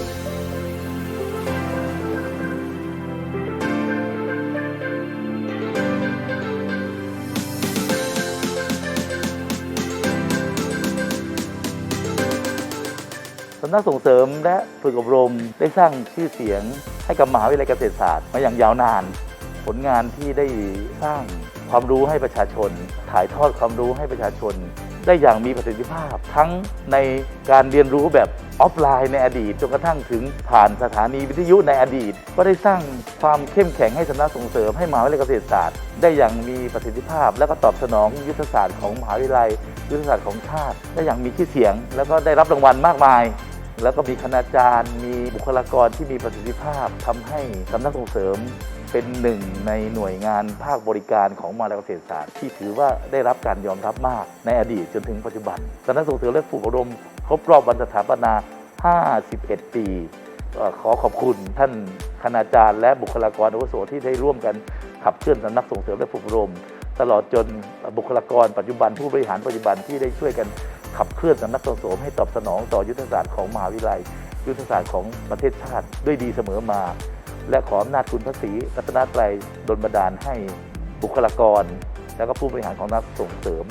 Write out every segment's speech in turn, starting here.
สำนักส่งเสริมและฝึกอบรมได้สร้างชื่อเสียงให้กับมหาวิทยาลัยเกษตรศาสตร์มาอย่างยาวนาน ผลงานที่ได้สร้างความรู้ให้ประชาชน ถ่ายทอดความรู้ให้ประชาชน ได้อย่างมีประสิทธิภาพ ทั้งในการเรียนรู้แบบออฟไลน์ในอดีตจนกระทั่งถึงผ่านสถานีวิทยุในอดีต ก็ได้สร้างความเข้มแข็งให้สำนักส่งเสริมให้มหาวิทยาลัยเกษตรศาสตร์ ได้อย่างมีประสิทธิภาพ และก็ตอบสนองยุทธศาสตร์ของมหาวิทยาลัย ยุทธศาสตร์ของชาติได้อย่างมีชื่อเสียง แล้วก็ได้รับรางวัลมากมาย แล้วก็มีคณาจารย์ มีบุคลากรที่มีประสิทธิภาพทำให้สำนักส่งเสริมเป็นหนึ่งในหน่วยงานภาคบริการของมาวิทยาลัยเกษตรศาสตร์ที่ถือว่าได้รับการยอมรับมากในอดีตจนถึงปัจจุบันสำนักส่งเสริมและฝึกอบรมครบรอบวันสถาปนา 51 ปีขอขอบคุณท่านคณาจารย์และบุคลากรอาวุโสที่ได้ร่วมกันขับเคลื่อนสำนักส่งเสริมและฝึกอบรม ตลอดจนบุคลากรปัจจุบันผู้บริหารปัจจุบันที่ได้ช่วยกัน ขับเคลื่อนสำนักส่งเสริมให้ตอบสนองต่อยุทธศาสตร์ของมหาวิทยาลัย ยุทธศาสตร์ของประเทศชาติด้วยดีเสมอมา และขออำนาจคุณพระศรีรัตนตรัยดลบันดาลให้บุคลากร และก็ผู้บริหารของนักส่งเสริม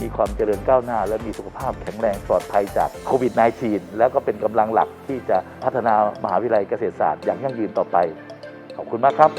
มีความเจริญก้าวหน้า และมีสุขภาพแข็งแรงปลอดภัยจากโควิด -19 แล้วก็เป็นกำลังหลักที่จะพัฒนามหาวิทยาลัยเกษตรศาสตร์อย่างยั่งยืนต่อไป ขอบคุณมากครับ